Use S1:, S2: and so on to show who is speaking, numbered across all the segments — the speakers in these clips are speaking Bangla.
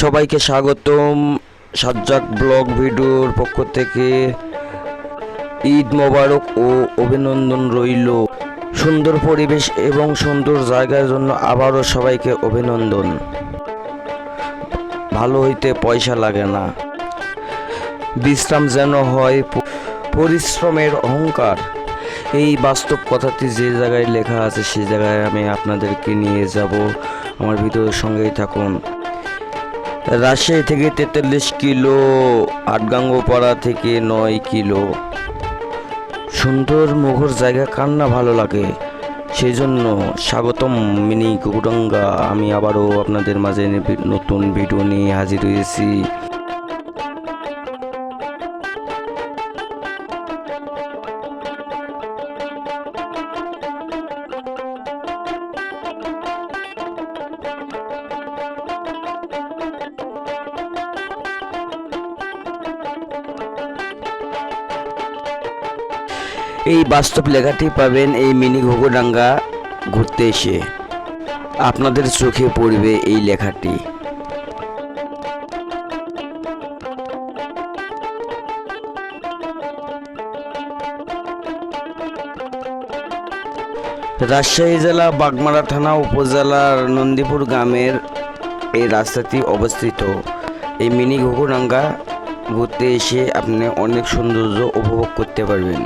S1: সবাইকে স্বাগতম। সাজ্জাক ব্লগ ভিডিওর পক্ষ থেকে ঈদ মোবারক ও অভিনন্দন রইল। সুন্দর পরিবেশ এবং সুন্দর জায়গার জন্য আবারও সবাইকে অভিনন্দন। ভালো হইতে পয়সা লাগে না। বিশ্রাম যেন হয় পরিশ্রমের অহংকার। এই বাস্তব কথাটি যে জায়গায় লেখা আছে সেই জায়গায় আমি আপনাদেরকে নিয়ে যাব। আমার ভিডিওর সঙ্গেই থাকুন। রাজশাহী থেকে তেতাল্লিশ কিলো, আটগাঙ্গপাড়া থেকে নয় কিলো। সুন্দর মুখর জায়গা, কার না ভালো লাগে? সেই জন্য স্বাগতম মিনি কুকুরঙ্গা আমি আবারও আপনাদের মাঝে নতুন ভিডিও নিয়ে হাজির হয়েছি। এই বাস্তব লেখাটি পাবেন এই মিনি ঘুঘুডাঙ্গা ঘুরতে এসে। আপনাদের চোখে পড়বে এই লেখাটি। রাজশাহী জেলা, বাগমারা থানা উপজেলার নন্দীপুর গ্রামের এই রাস্তাটি অবস্থিত। এই মিনি ঘুঘুডাঙ্গা ঘুরতে এসে আপনি অনেক সৌন্দর্য উপভোগ করতে পারবেন।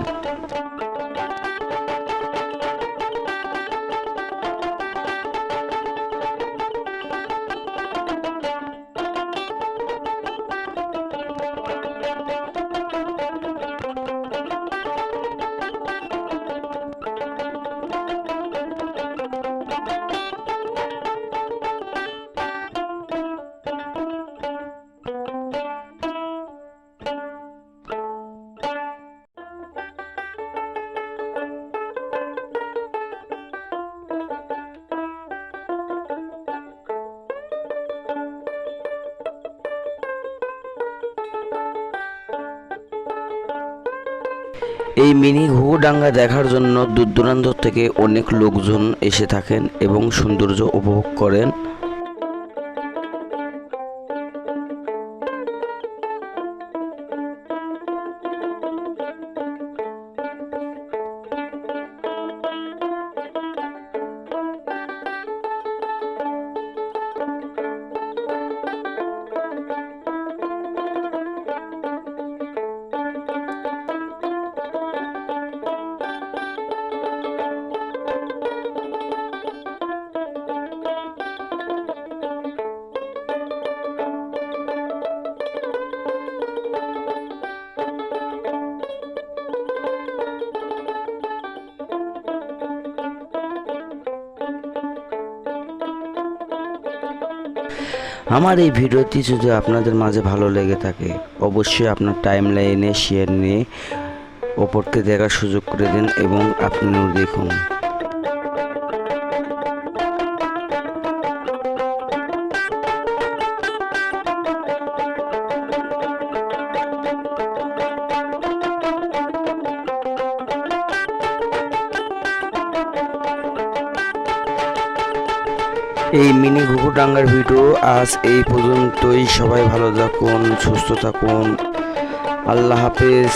S1: এই মিনি ঘুঘুডাঙ্গা দেখার জন্য দূর দূরান্ত থেকে অনেক লোকজন এসে থাকেন এবং সৌন্দর্য উপভোগ করেন। আমার এই ভিডিওটি যদি আপনাদের মাঝে ভালো লেগে থাকে, অবশ্যই আপনার টাইম লাইনে শেয়ার নিয়ে ওপরকে দেখার সুযোগ করে দিন এবং আপনিও দেখুন। এই মিনি ঘুঘুডাঙ্গার ভিডিও আজ এই পর্যন্তই। সবাই ভালো থাকুন সুস্থ থাকুন। আল্লাহ হাফেজ।